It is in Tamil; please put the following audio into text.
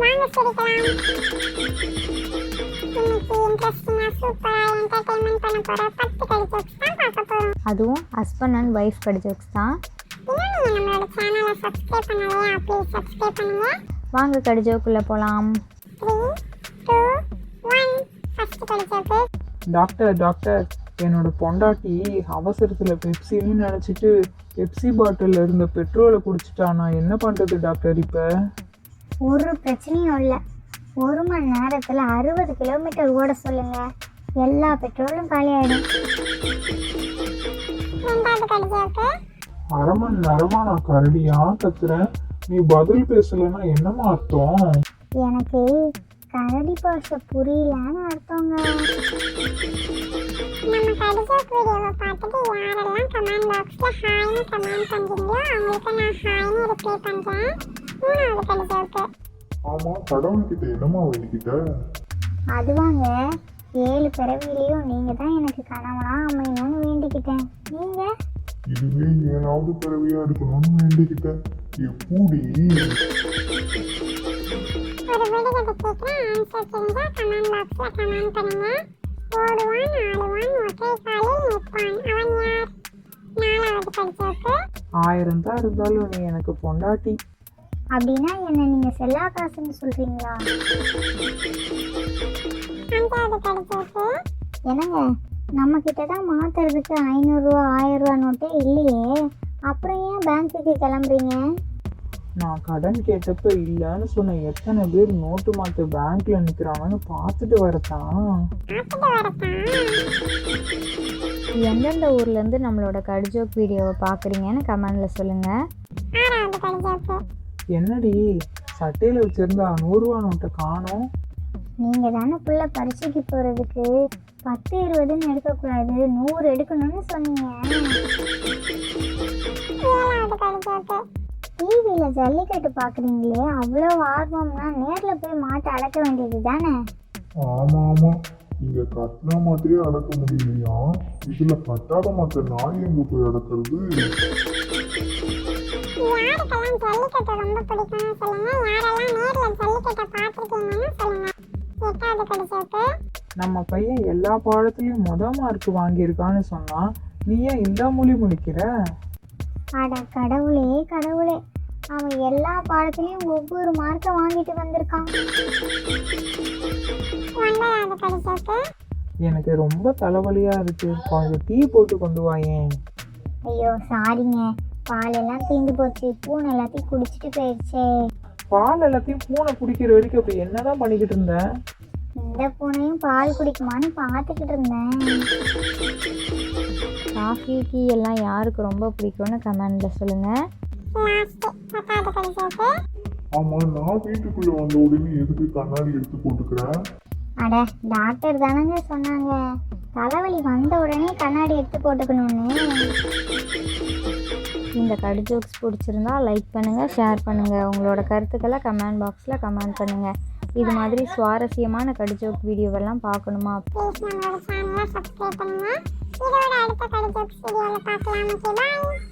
வாங்க சிரிக்கலாம் இன்னைக்கு இன்ட்ரெஸ்டிங்கா சூப்பரா என்டர்டைன்மெண்ட் பண்ண போற பத்து கடி ஜோக்ஸ் தான் பார்க்க போறோம். அதுவும் ஹஸ்பண்ட் அண்ட் ஒய்ஃப் கடி ஜோக்ஸ் தான். இன்னும் நீங்க நம்மளோட சேனலை சப்ஸ்கிரைப் பண்ணலையா? ப்ளீஸ் சப்ஸ்கிரைப் பண்ணுங்க. வாங்க கடி ஜோக்குள்ளே போகலாம் த்ரீ டூ ஒன் ஃபர்ஸ்ட் கடி ஜோக்கு டாக்டர் டாக்டர் என்னோட பொண்டாட்டி அவசரத்தில் பெப்சின்னு நினச்சிட்டு பெப்சி பாட்டிலில் இருந்த பெட்ரோலை குடிச்சிட்டா நான் என்ன பண்ணுறது டாக்டர் இப்போ? ஒரு பிரச்சனையும் இல்லை. ஒரு மணி நேரத்தில் அறுபது கிலோமீட்டர் ஓட சொல்லுங்க. எல்லா பெட்ரோலும் காலியாயிடும். அரை மணி நேரமா நான் கரடியா கத்துறேன். நீ பதில் பேசலைன்னா என்னமா அர்த்தம்? எனக்கு கரடி பாஷை புரியலன்னு அர்த்தங்க. நம்ம கடி ஜோக் வீடியோவை பார்த்துட்டு யாரெல்லாம் கமெண்ட் பாக்ஸ்ல ஹாய்னு கமெண்ட் பண்றீங்களோ அவங்களுக்கு நான் ஹாய்னு ரிப்ளை ஜோக்கு ஆமா கடவுள்கிட்ட என்னம்மா வேண்டிக்கிட்ட? அதுவாங்க. ஏழு பிறவிலையும் நீங்கள் தான் எனக்கு கணவனா அமையணும்னு வேண்டிக்கிட்டேன். நீங்கள் இதுவே ஏழாவது பிறவியா இருக்கணும்னு வேண்டிக்கிட்டேன் எப்படி? ஒரு விடுகதை கேட்குறேன். ஆன்சர் தெரிஞ்சா கமெண்ட் பாக்ஸ்ல கமெண்ட் பண்ணுங்க. ஓடுவான் ஆடுவான் ஒற்றை காலில் நிற்பான். அவன் யார்? நாலாவது படிச்சோக்கு ஆயிரம் தான் இருந்தாலும் நீ எனக்கு பொண்டாட்டி. அப்படின்னா என்ன நீங்கள் செல்லா காசுன்னு படிச்சோக்கு என்னங்க நம்ம கிட்ட தான் மாத்துறதுக்கு ஐநூறுரூவா ஆயிரம் ரூபா நோட்டே இல்லையே. அப்புறம் ஏன் பேங்க்குக்கு கிளம்புறீங்க? நான் கடன் கேட்டப்ப இல்லைன்னு சொன்ன எத்தனை பேர் நோட்டு மாற்ற பேங்க்ல நிற்கிறாங்கன்னு பார்த்துட்டு வரத்தான். பார்த்துட்டு வரத்தான். எந்தெந்த ஊர்லேருந்து நம்மளோட கடி ஜோக் வீடியோவை பார்க்குறீங்கன்னு கமெண்டில் படிச்சோக்கு என்னடி சட்டையில் வச்சிருந்த நூறுரூவா நோட்டை காணோம். நீங்கள் தானே புள்ள பரீட்சைக்கு போகிறதுக்கு பத்து இருபதுன்னு எடுக்கக்கூடாது நூறு எடுக்கணும்னு சொன்னீங்க. டிவியில் ஜல்லிக்கட்டு பார்க்குறீங்களே அவ்வளோ ஆர்வம்னா நேரில் போய் மாட்டை அடக்க வேண்டியது தானே? ஆமா ஆமா. இங்க கட்டின மாட்டையே அடக்க முடியலையா? இதுல கட்டாத மாட்ட நாய் எங்க போய் அடக்கிறது. ஜல்லிக்கட்டு ரொம்ப பிடிக்கும்னு சொல்லுங்க. யாரெல்லாம் நேர்ல ஜல்லிக்கட்டை பார்த்துருக்கீங்கன்னு சொல்லுங்க. எட்டாவது படிச்சோக்கு நம்ம பையன் எல்லா பாடத்துலையும் முத மார்க் வாங்கியிருக்கான்னு சொன்னா நீ ஏன் இந்த மொழி முழிக்கிற? அட கடவுளே கடவுளே. அவன் எல்லா பாடத்துலேயும் ஒவ்வொரு மார்க்கை வாங்கிட்டு வந்திருக்கான். எனக்கு ரொம்ப தலைவலியா இருக்கு. கொஞ்சம் டீ போட்டு கொண்டு வாயேன். ஐயோ சாரிங்க பால் எல்லாம் தீந்து போச்சு. பூனை எல்லாத்தையும் குடிச்சிட்டு போயிடுச்சே பால் எல்லாத்தையும் பூனை குடிக்கிற வரைக்கும் அப்படி என்னதான் பண்ணிக்கிட்டு இருந்தேன் இந்த பூனையும் பால் குடிக்குமான்னு பார்த்துக்கிட்டு இருந்தேன். காஃபி டீ எல்லாம் யாருக்கு ரொம்ப பிடிக்கும்னு கமெண்டில் படிச்சோக்கு ஆமா நான் வீட்டுக்குள்ள வந்த உடனே எதுக்கு கண்ணாடி எடுத்து போட்டுக்கிறேன் அட டாக்டர் தானங்க சொன்னாங்க. தலைவலி வந்த உடனே கண்ணாடி எடுத்து போட்டுக்கணும்னு. இந்த கடி ஜோக்ஸ் பிடிச்சிருந்தா லைக் பண்ணுங்கள் ஷேர் பண்ணுங்கள் உங்களோட கருத்துக்களை கமெண்ட் பாக்ஸில் கமெண்ட் பண்ணுங்கள் இது மாதிரி சுவாரஸ்யமான கடி ஜோக் வீடியோவெல்லாம் பார்க்கணுமா? ப்ளீஸ் இதோட அடுத்த கடி ஜோக்ஸ் வீடியோவில் பார்க்கலாம்? Okay bye